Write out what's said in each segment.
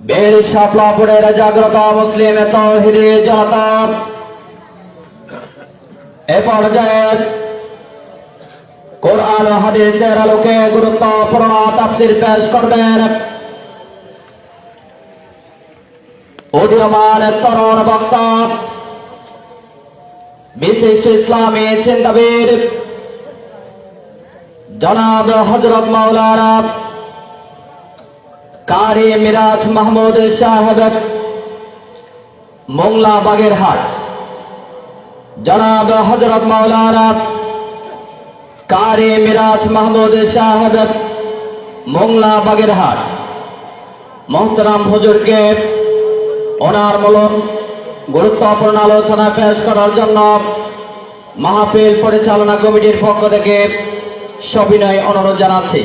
বীর শাপলাপুরের জাগ্রত মুসলিম তৌহিদি জনতা। এ কোরআন হাদিসের আলোকে গুরুত্বপূর্ণ তাফসীর পেশ করবেন উদীয়মান তরুণ বক্তা, বিশিষ্ট ইসলামী চিন্তাবিদ জনাব হজরত মাওলানা কারি মিরাজ মাহমুদ সাহেব, মোংলা বাগেরহাট। জনাব হজরত মাওলানা কারি মিরাজ মাহমুদ সাহেব, মোংলা বাগেরহাট। মোহতরাম হুজুরকে ওনার মূলন গুরুত্বপূর্ণ আলোচনা পেশ করার জন্য মাহফিল পরিচালনা কমিটির পক্ষ থেকে সবিনয় অনুরোধ জানাচ্ছি।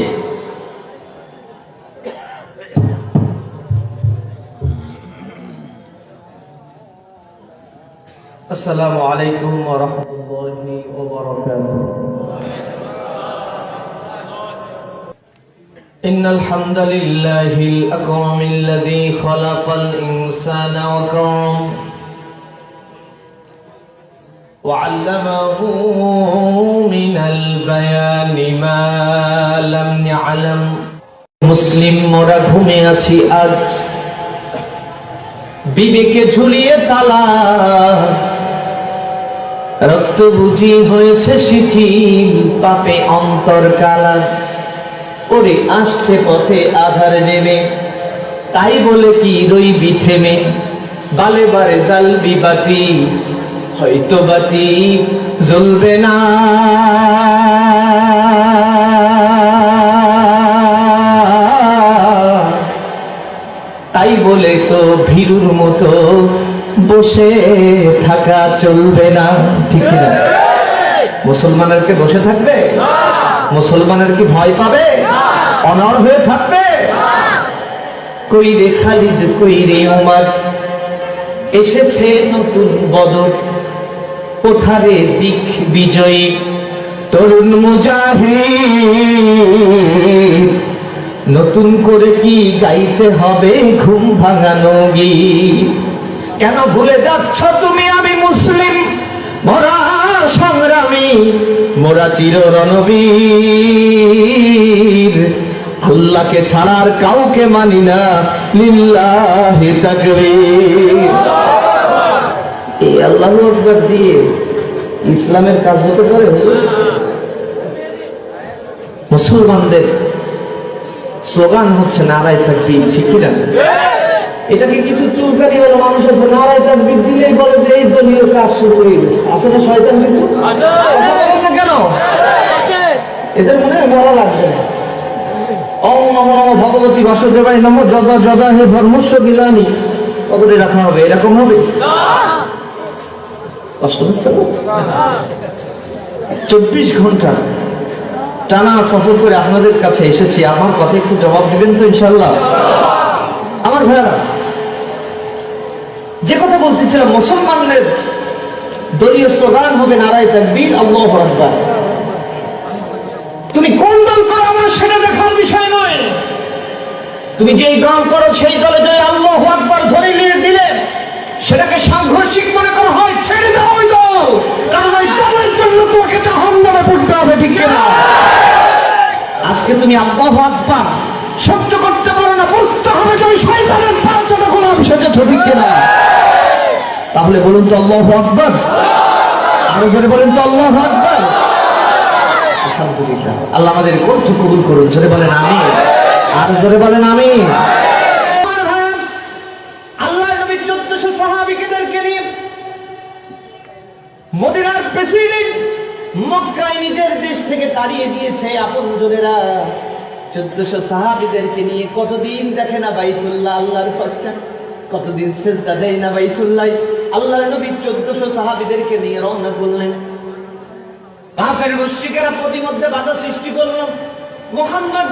السلام عليكم ورحمة الله وبركاته إن الحمد لله الأكرم الذي خلق الإنسان وكرم وعلمه من البيان ما لم يعلم মুসলিম মোরা ঘুমে আছি আজ বিবেকে ঝুলিয়ে তালা রক্ত বুঝি হয়েছে শিথিল পাপে অন্তর কালা। ওরে, আসছে পথে আধার নেমে। তাই বলে কি রইবি থেমে? বালে বারে জালবি বাতি। হয়তো বাতি জ্বলবে না। তাই বলে তো ভীরুর মতো বসে থাকা চলবে না। ঠিক না মুসলমানের কি বসে থাকবে? মুসলমানের কি ভয় পাবে? অনর হয়ে থাকবে? কই রে খালিদ কই রে ওমর এসেছে নতুন বদর। কোথারে দিক বিজয়ী? তরুণ মুজাহিদ, নতুন করে কি গাইতে হবে ঘুম ভাঙানো গীত কেন ভুলে যাচ্ছ তুমি? আমি মুসলিম। মোরা সংগ্রামী, মোরা চির রণবীর আল্লাহকে ছাড়ার কাউকে মানি না। লিল্লাহি তাকবীর। এই আল্লাহ আকবার দিয়ে ইসলামের কাজ হতে পারে মুসলমানদের স্লোগান হচ্ছে নারায় তাকবীর, ঠিক কি না এটাকে কিছু চুলকারি হলো মানুষ আছে নারায় তাকবীর দিলেই বলে যে এই দলীয় কাজ শুরু হয়ে গেছে। আছে না শয়তান কিছু? না কেন? এদের মনে মরা লাগবে না। ওম নমো নমো ভগবতী বাসুদেবাই নমো। যদা যদা হে ধর্মস্ব বিলানি। রাখা হবে? এরকম হবে? কষ্ট হচ্ছে চব্বিশ ঘণ্টা টানা সফর করে আপনাদের কাছে এসেছি। আমার কথা একটু জবাব দিবেন তো ইনশাল্লাহ? আমার ভাইয়ারা যে কথা বলতেছিলাম মুসলমানদের দলীয় স্লোগান হবে নারায় তাকবীর, আল্লাহ আকবার। তুমি কোন দল করো আমার সেটা দেখার বিষয় নয়। তুমি যেই দল করো সেই দলে যদি আল্লাহ আকবার ধরে নিয়ে দিলে, সেটাকে সাংঘর্ষিক মনে করা হয়, ছেড়ে দাও ওই দল। কারণ ওই দলের জন্য তোমাকে জাহান্নামে পড়তে হবে, ঠিক না আজকে তুমি আল্লাহ আকবার সহ্য করতে পারো না, বুঝতে হবে তুমি শয়তানের পাঁচটা গোলাম সেজেছো, ঠিক না তাহলে বলুন তো আল্লাহ আকবার। আরও জোরে বলেন তো আল্লাহ আকবার। আল্লাহ আমাদের কণ্ঠ কবুল করুন। জোরে বলেন আমি আর জোরে বলেন আমি নিজের দেশ থেকে তাড়িয়ে দিয়েছে আপন জনেরা। চোদ্দশো সাহাবিদেরকে নিয়ে কতদিন দেখে না বাইতুল্লাহ আল্লাহর খরচা? কতদিন দেয় না বাইতুল্লাহ? আল্লাহ নবী চোদ্দশো সাহাবিদেরকে নিয়ে রওনা করলেন। কাফের মুশরিকেরা প্রতিমধ্যে বাধা সৃষ্টি করল। মোহাম্মদ,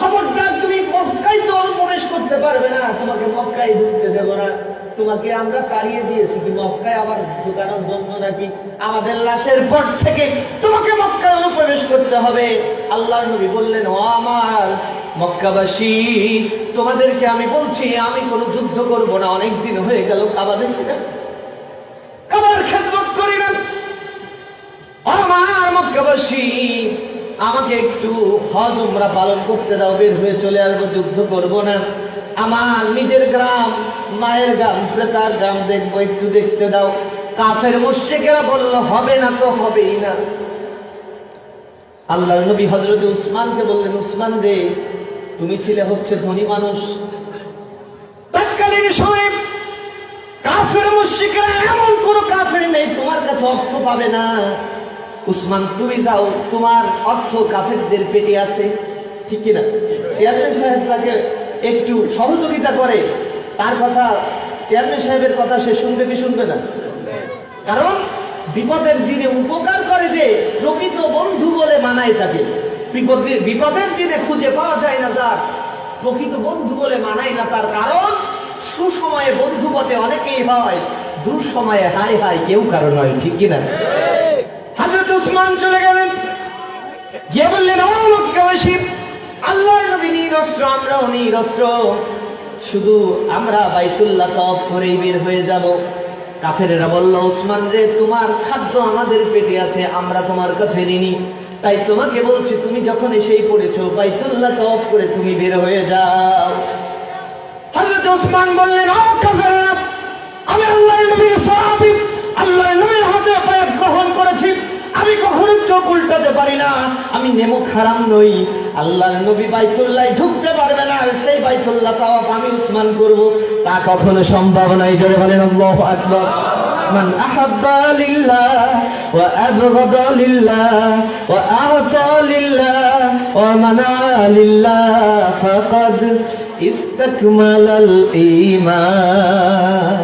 খবরদার, তুমি মক্কায় তো প্রবেশ করতে পারবে না। তোমাকে মক্কায় ঢুকতে দেবো না। তোমাকে আমরা তাড়িয়ে দিয়েছি কি মক্কায় আবার ঢুকানোর জন্য নাকি? আমাদের লাশের পর থেকে তোমাকে মক্কায় অনুপ্রবেশ করতে হবে। আল্লাহ নবী বললেন, ও আমার মক্কাবাসী, তোমাদেরকে আমি বলছি, আমি কোনো যুদ্ধ করব না। অনেক দিন হয়ে গেল কাবা কাবার খেদমত করি না আমার মক্কাবাসী আমাকে একটু হজ উমরা পালন করতে দাও, বের হয়ে চলে আসব, যুদ্ধ করব না। আমার নিজের গ্রাম, মায়ের গ্রাম, প্রেতার গ্রাম দেখব, একটু দেখতে দাও। কাফের মুশ্রিকেরা বলল, হবে না তো হবেই না। আল্লাহ নবী হজরত উসমানকে বললেন, উসমান রে, তুমি ছিলে হচ্ছে ধনী মানুষ। তৎকালীন সময়ে কাফের এমন কোন কাফের নেই, তোমার কাছে অর্থ পাবে না। উসমান, তুমি তোমার অর্থ কাফেরদের পেটে আছে। সাহেব তাকে একটু সহযোগিতা করে। তার কথা সাহেবের কথা সে শুনবে কি শুনবে না? কারণ বিপদের দিনে উপকার করে যে প্রকৃত বন্ধু বলে মানায় তাকে। বিপদের বিপদের দিনে খুঁজে পাওয়া যায় না যার প্রকৃত বন্ধু বলে মানায় না তার। কারণ সুসময়ে বন্ধু বটে অনেকেই হয়। দুঃসময়ে হাই হাই কেউ কারণ হয় ঠিক কিনা? হাজরত উসমান চলে গেলেন। গিয়ে বললেন, ও আল্লাহর নবী নিরস্ত্র আমরাও নিরস্ত্র শুধু আমরা বাইতুল্লাহ করেই বের হয়ে যাব। কাফেরেরা বলল, উসমান রে, তোমার খাদ্য আমাদের পেটে আছে, আমরা তোমার কাছে ঋণী তাই তোমাকে বলছি, তুমি যখন এসেই পড়েছো, বাইতুল্লাহ তফ করে তুমি বের হয়ে যাও। হযরত ওসমান বললেন, ও আল্লাহর নবীর সাহাবী আল্লাহর নবীর হাতে পায়ে গ্রহণ করেছি আমি কখনো চোখ উল্টাতে পারি না আমি নেমুক হারাম নই আল্লাহর নবী বাইতুল্লাহ ঢুকতে পারবে না আর সেই বাইতুল্লাহ তাওয়াফ আমি উসমান করব তা কখনো সম্ভব নয় জোরে বলেন আল্লাহু আকবার من أحب لله وأبغض لله وأعطى لله ومنع لله فقد استكمل الإيمان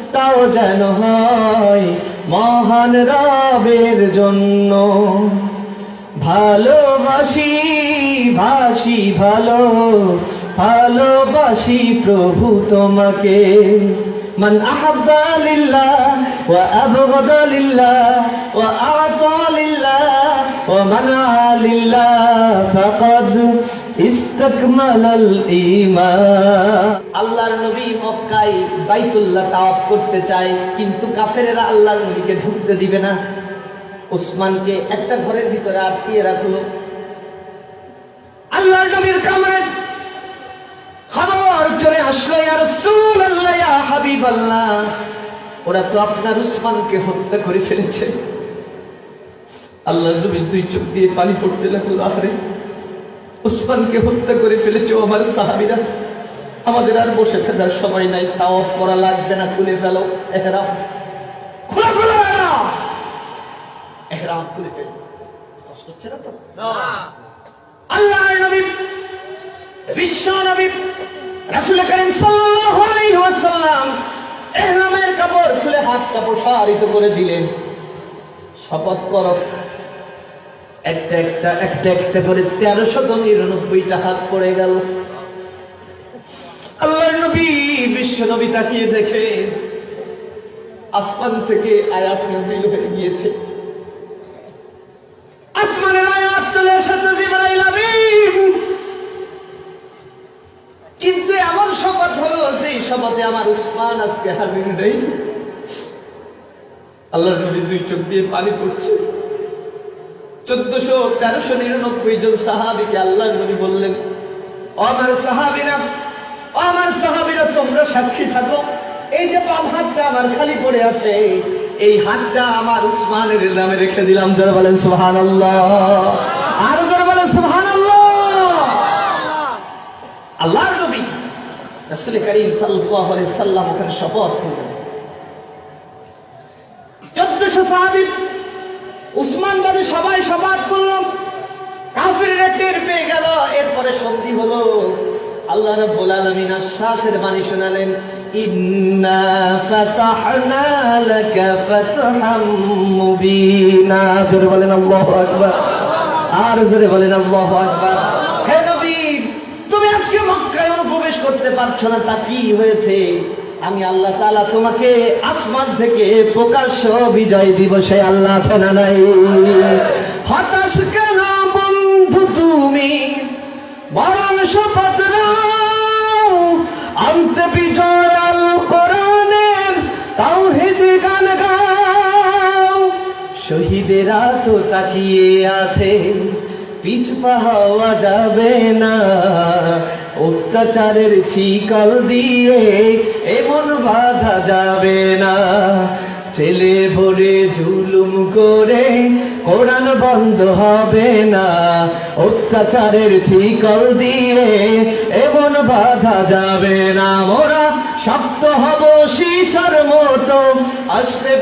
তাও যেন হয় মহান রবের জন্য ভালোবাসি ভাসি ভালো ভালোবাসি প্রভু তোমাকে من أحب لله وأبغض لله وأعطى لله ومنع لله فقد استكمل الإيمان আল্লাহর নবী মক্কায় বাইতুল্লাহ তাওয়াফ করতে চায় কিন্তু কাফেরেরা আল্লাহর নবীকে ঢুকতে দিবে না। ওসমানকে একটা ঘরের ভিতরে আটকিয়ে রাখল। আল্লাহর নবীর কামড়ে খবর চলে আসলো রাসূলুল্লাহ ইয়া ওরা তো আপনার উসমানকে হত্যা করে ফেলেছে। আল্লাহর নবীর দুই চোখ দিয়ে পানি পড়তে লাগল আহারে উসমানকে হত্যা করে ফেলেছে আমার সাহাবীরা। আমাদের আর বসে থাকার সময় নাই তাও করা লাগবে না খুলে ফেলো এহরাম। খুলে ফেলো এহরাম! খুলে ফেলো। কষ্ট হচ্ছে না তো? আল্লাহর নবী বিশ্ব নবী রাসূল করিম সাল্লাল্লাহু আলাইহি ওয়াসাল্লাম ইহরামের কাপড় খুলে হাতটা প্রসারিত করে দিলেন। শপথ করো। একটা একটা একটা একটা করে নিরানব্বইটা হাত পড়ে গেল। আল্লাহর নবী বিশ্ব নবী তাকিয়ে দেখে, আসমান থেকে আয়াত হয়ে গিয়েছে। আসমানের আয়াত চলে এসেছে কিন্তু এমন শপথ হলো যে এই শপথে আমার উসমান আজকে হাজির নেই। আল্লাহ নবী দুই চোখ দিয়ে পানি পড়ছে। চোদ্দশো তেরোশো নিরানব্বই জন সাহাবিকে আল্লাহ নবী বললেন, আমার সাহাবিরা আমার সাহাবিরা, তোমরা সাক্ষী থাকো। এই যে বাম হাতটা আমার খালি পড়ে আছে, এই হাতটা আমার উসমানের নামে রেখে দিলাম। যারা বলেন সুহান আর যারা বলেন সুহান আল্লাহর নবী রাসূল করিম সাল্লাম ওখানে শপথ করলেন। চোদ্দশো সাহাবী উসমান বাদে সবাই শপথ করল কাফিররা টের পেয়ে গেল, এরপরে সন্ধি হলো। আল্লাহ রাব্বুল আলামিন আশ্বাসের বাণী শোনালেন, ইন্না ফাতাহনা লাকা ফাতহাম মুবিনা। জোরে বলেন আল্লাহু আকবার। আর জোরে বলেন আল্লাহু আকবার। হে নবী, তুমি আজকে মক্কায় অনুপ্রবেশ করতে পারছ না, তা কি হয়েছে? আমি আল্লাহ তালা তোমাকে আসমান থেকে প্রকাশ্য বিজয় দিবসে আল্লাহ আছে না নাই? হতাশ কেন বন্ধু তুমি? বরং শপথ আনতে বিজয় আল কোরআনের গান গাও। শহীদেরা তো তাকিয়ে আছে, পিছপা হওয়া যাবে না। অত্যাচারের ছিকল দিয়ে এমন বাধা যাবে না। ছেলে ভরে ঝুলুম করে কোরআন বন্ধ হবে না। অত্যাচারের ঠিকল দিয়ে এমন বাধা যাবে না। মোরা শক্ত হব শিশর মতো। আসবে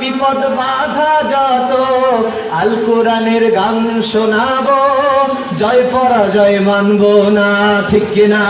বিপদ, বাধা যত। আল কোরআনের গান শোনাবো। জয় পরাজয় মানব না, ঠিক কিনা?